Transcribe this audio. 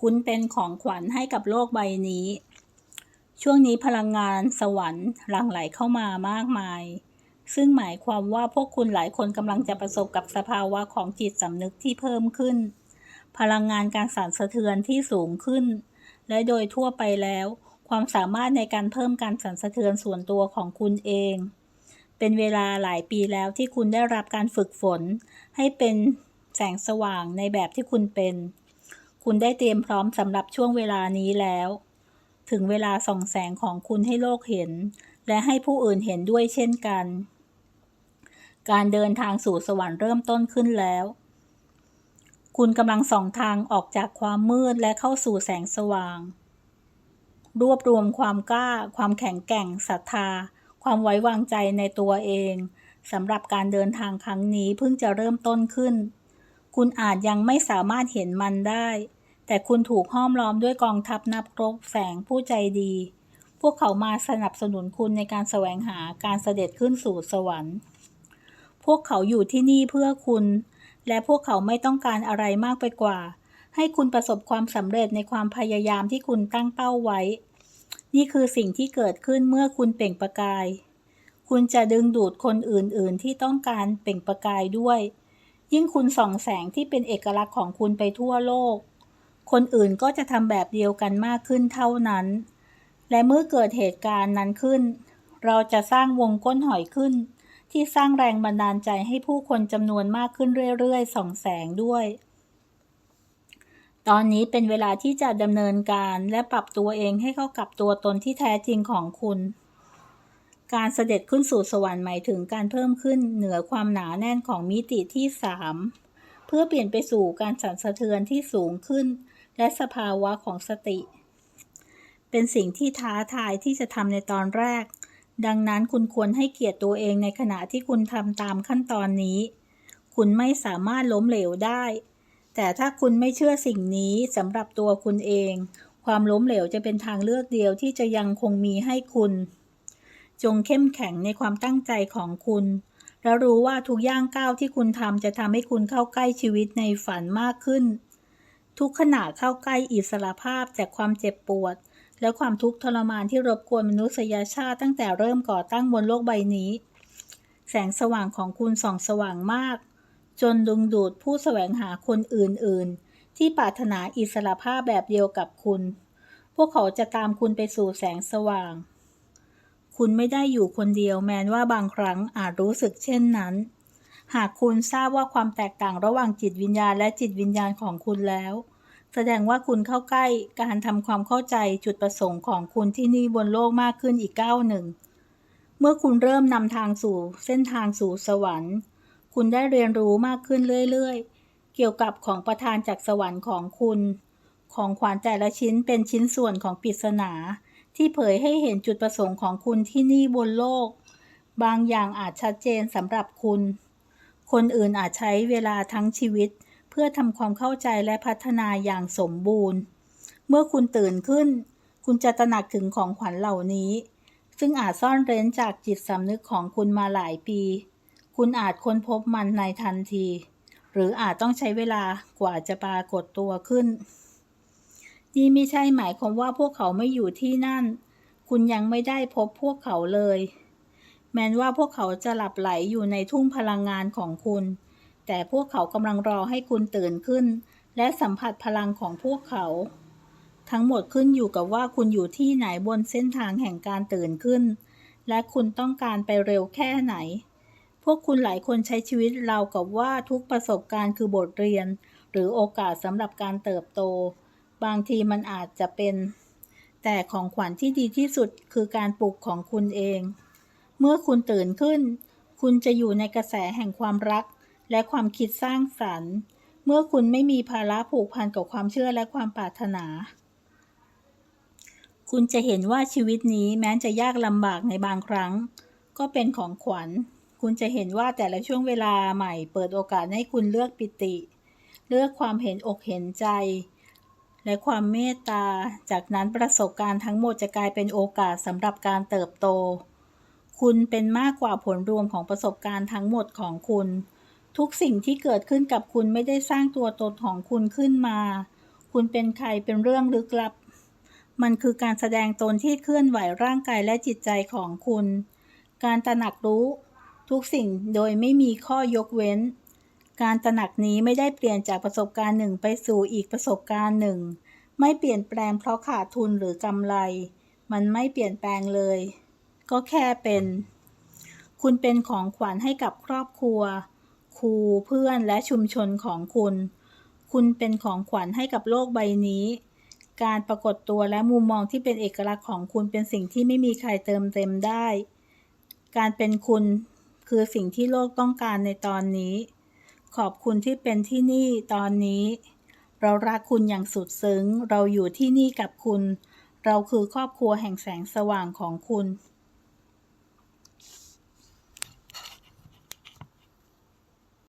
คุณเป็นของขวัญให้กับโลกใบนี้ ช่วงนี้พลังงานสวรรค์หลั่งไหลเข้ามามากมาย ซึ่งหมายความว่าพวกคุณหลายคนกำลังจะประสบกับสภาวะของจิตสำนึกที่เพิ่มขึ้น พลังงานการสั่นสะเทือนที่สูงขึ้น และโดยทั่วไปแล้ว ความสามารถในการเพิ่มการสั่นสะเทือนส่วนตัวของคุณเองเป็นเวลาหลายปีแล้วที่คุณได้รับการฝึกฝน ให้เป็นแสงสว่างในแบบที่คุณเป็น คุณได้เตรียมพร้อมสำหรับช่วงเวลานี้แล้ว ถึงเวลาส่องแสงของคุณให้โลกเห็น และให้ผู้อื่นเห็นด้วยเช่นกัน การเดินทางสู่สวรรค์เริ่มต้นขึ้นแล้ว คุณกำลังส่องทางออกจากความมืดและเข้าสู่แสงสว่าง รวบรวมความกล้า ความแข็งแกร่งศรัทธา ความไว้วางใจในตัวเองสำหรับการเดินทางครั้งนี้เพิ่งจะเริ่มต้นขึ้น คุณอาจยังไม่สามารถเห็นมันได้ แต่คุณถูกห้อมล้อมด้วยกองทัพนับรบแสงผู้ใจดี พวกเขามาสนับสนุนคุณในการแสวงหาการเสด็จขึ้นสู่สวรรค์ พวกเขาอยู่ที่นี่เพื่อคุณ และพวกเขาไม่ต้องการอะไรมากไปกว่า ให้คุณประสบความสำเร็จในความพยายามที่คุณตั้งเป้าไว้ นี่คือสิ่งที่เกิดขึ้นเมื่อคุณเปล่งประกาย คุณจะดึงดูดคนอื่นๆ ที่ต้องการเปล่งประกายด้วย ยิ่งคุณส่องแสงที่เป็นเอกลักษณ์ของคุณไปทั่วโลก คนอื่นก็จะทำแบบเดียวกันมากขึ้นเท่านั้น และเมื่อเกิดเหตุการณ์นั้นขึ้น เราจะสร้างวงก้นหอยขึ้น ที่สร้างแรงบันดาลใจให้ผู้คนจำนวนมากขึ้นเรื่อยๆส่องแสงด้วย ตอนนี้เป็นเวลาที่จะดำเนินการและปรับตัวเองให้เข้ากับตัวตนที่แท้จริงของคุณการเสด็จขึ้นสู่สวรรค์หมายถึงการเพิ่มขึ้นเหนือความหนาแน่นของมิติที่สามเพื่อเปลี่ยนไปสู่การสั่นสะเทือนที่สูงขึ้น และสภาวะของสติ เป็นสิ่งที่ท้าทายที่จะทำในตอนแรก ดังนั้นคุณควรให้เกียรติตัวเองในขณะที่คุณทำตามขั้นตอนนี้ คุณไม่สามารถล้มเหลวได้ แต่ถ้าคุณไม่เชื่อสิ่งนี้สำหรับตัวคุณเอง ความล้มเหลวจะเป็นทางเลือกเดียวที่จะยังคงมีให้คุณ จงเข้มแข็งในความตั้งใจของคุณและรู้ว่าทุกย่างก้าวที่คุณทำจะทำให้คุณเข้าใกล้ชีวิตในฝันมากขึ้น ทุกขณะเข้าใกล้อิสรภาพจากความเจ็บปวด และความทุกข์ทรมานที่รบกวนมนุษยชาติตั้งแต่เริ่มก่อตั้งบนโลกใบนี้ แสงสว่างของคุณส่องสว่างมาก จนดึงดูดผู้แสวงหาคนอื่น ๆ ที่ปรารถนาอิสรภาพแบบเดียวกับคุณ พวกเขาจะตามคุณไปสู่แสงสว่าง คุณไม่ได้อยู่คนเดียวแม้ว่าบางครั้งอาจรู้สึกเช่นนั้น หากคุณทราบว่าความแตกต่างระหว่างจิตวิญญาณและจิตวิญญาณของคุณแล้ว แสดงว่าคุณเข้าใกล้การทำความเข้าใจจุดประสงค์ของคุณที่นี่บนโลกมากขึ้นอีกก้าวหนึ่ง เมื่อคุณเริ่มนำทางสู่เส้นทางสู่สวรรค์ คุณได้เรียนรู้มากขึ้นเรื่อยๆ เกี่ยวกับของประทานจากสวรรค์ของคุณ ของขวัญแต่ละชิ้นเป็นชิ้นส่วนของปริศนา ที่เผยให้เห็นจุดประสงค์ของคุณที่นี่บนโลก บางอย่างอาจชัดเจนสำหรับคุณ คนอื่นอาจใช้เวลาทั้งชีวิต เพื่อทำความเข้าใจและพัฒนาอย่างสมบูรณ์ เมื่อคุณตื่นขึ้น คุณจะตระหนักถึงของขวัญเหล่านี้ ซึ่งอาจซ่อนเร้นจากจิตสำนึกของคุณมาหลายปี คุณอาจค้นพบมันในทันที หรืออาจต้องใช้เวลากว่าจะปรากฏตัวขึ้น นี่ไม่ใช่หมายความว่าพวกเขาไม่อยู่ที่นั่น คุณยังไม่ได้พบพวกเขาเลย แม้ว่าพวกเขาจะหลับไหลอยู่ในทุ่งพลังงานของคุณ แต่พวกเขากำลังรอให้คุณตื่นขึ้น และสัมผัสพลังของพวกเขา ทั้งหมดขึ้นอยู่กับว่าคุณอยู่ที่ไหนบนเส้นทางแห่งการตื่นขึ้น และคุณต้องการไปเร็วแค่ไหน พวกคุณหลายคนใช้ชีวิตเรากับว่าทุกประสบการณ์คือบทเรียน หรือโอกาสสำหรับการเติบโต บางทีมันอาจจะเป็น แต่ของขวัญที่ดีที่สุดคือการปลุกของคุณเอง เมื่อคุณตื่นขึ้น คุณจะอยู่ในกระแสแห่งความรัก และความคิดสร้างสรรค์ เมื่อคุณไม่มีภาระผูกพันกับความเชื่อและความปรารถนา คุณจะเห็นว่าชีวิตนี้แม้จะยากลำบากในบางครั้ง ก็เป็นของขวัญ คุณจะเห็นว่าแต่ละช่วงเวลาใหม่เปิดโอกาสให้คุณเลือกปิติ เลือกความเห็นอกเห็นใจ และความเมตตา จากนั้นประสบการณ์ทั้งหมดจะกลายเป็นโอกาสสำหรับการเติบโต คุณเป็นมากกว่าผลรวมของประสบการณ์ทั้งหมดของคุณ ทุกสิ่งที่เกิดขึ้นกับคุณไม่ได้สร้างตัวตนของคุณขึ้นมา คุณเป็นใครเป็นเรื่องลึกลับ มันคือการแสดงตนที่เคลื่อนไหวร่างกายและจิตใจของคุณ การตระหนักรู้ ทุกสิ่งโดยไม่มีข้อยกเว้น การตระหนักนี้ไม่ได้เปลี่ยนจากประสบการณ์หนึ่งไปสู่อีกประสบการณ์หนึ่ง ไม่เปลี่ยนแปลงเพราะขาดทุนหรือกำไร มันไม่เปลี่ยนแปลงเลย ก็แค่เป็น คุณเป็นของขวัญให้กับครอบครัว ครูเพื่อนและชุมชนของคุณ คุณเป็นของขวัญให้กับโลกใบนี้ การปรากฏตัวและมุมมองที่เป็นเอกลักษณ์ของคุณเป็นสิ่งที่ไม่มีใครเติมเต็มได้ การเป็นคุณคือสิ่งที่โลกต้องการในตอนนี้ ขอบคุณที่เป็นที่นี่ตอนนี้ เรารักคุณอย่างสุดซึ้ง เราอยู่ที่นี่กับคุณ เราคือครอบครัวแห่งแสงสว่างของคุณ